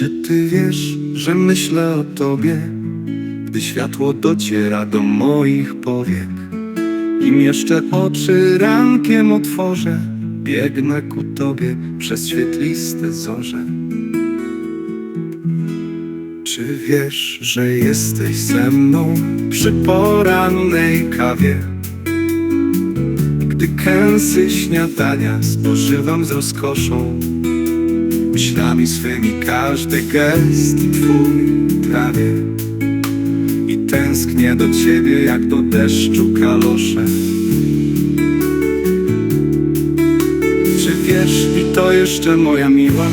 Czy ty wiesz, że myślę o tobie, gdy światło dociera do moich powiek? Im jeszcze oczy rankiem otworzę, biegnę ku tobie przez świetliste zorze. Czy wiesz, że jesteś ze mną przy porannej kawie? Gdy kęsy śniadania spożywam z rozkoszą, myślami swymi każdy gest twój trawię i tęsknię do ciebie jak do deszczu kalosze. Czy wiesz, i to jeszcze moja miła,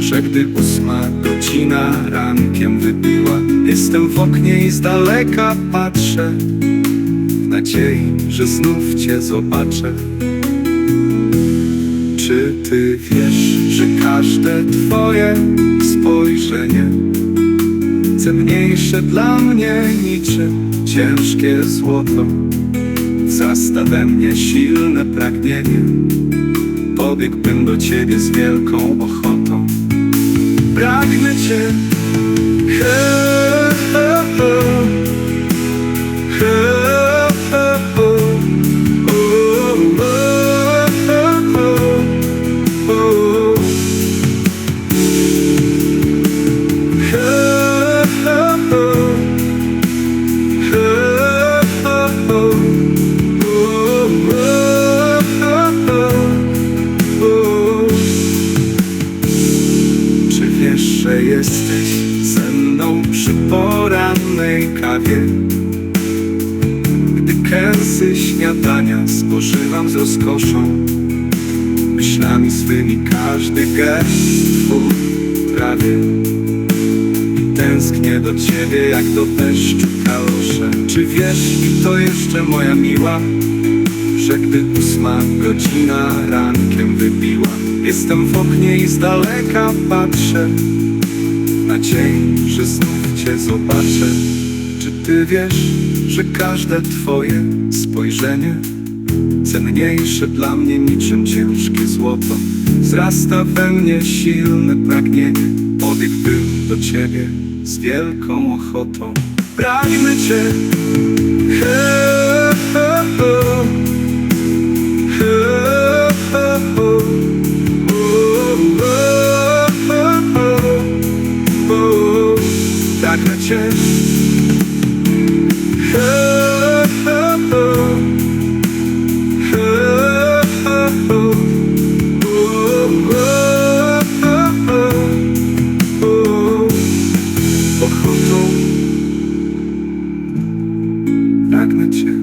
że gdy ósma godzina rankiem wybiła, jestem w oknie i z daleka patrzę, w nadziei, że znów cię zobaczę. Czy ty wiesz, że każde twoje spojrzenie cenniejsze dla mnie niczym? Ciężkie złoto wzrasta we mnie silne pragnienie. Pobiegłbym do ciebie z wielką ochotą. Pragnę cię he, Że jesteś ze mną przy porannej kawie? Gdy kęsy śniadania spożywam z rozkoszą Myślami swymi każdy gest twój trawię I tęsknię do ciebie jak do deszczu kalosze Czy wiesz, i to jeszcze moja miła Że gdy ósma godzina rankiem wybiła Jestem w oknie i z daleka patrzę. W nadziei, że znów cię zobaczę. Czy ty wiesz, że każde twoje spojrzenie Cenniejsze dla mnie niczym ciężkie złoto? Wzrasta we mnie silne pragnienie. Pobiegłbym do ciebie z wielką ochotą. Pragnę cię. He, he. He, pragnę cię.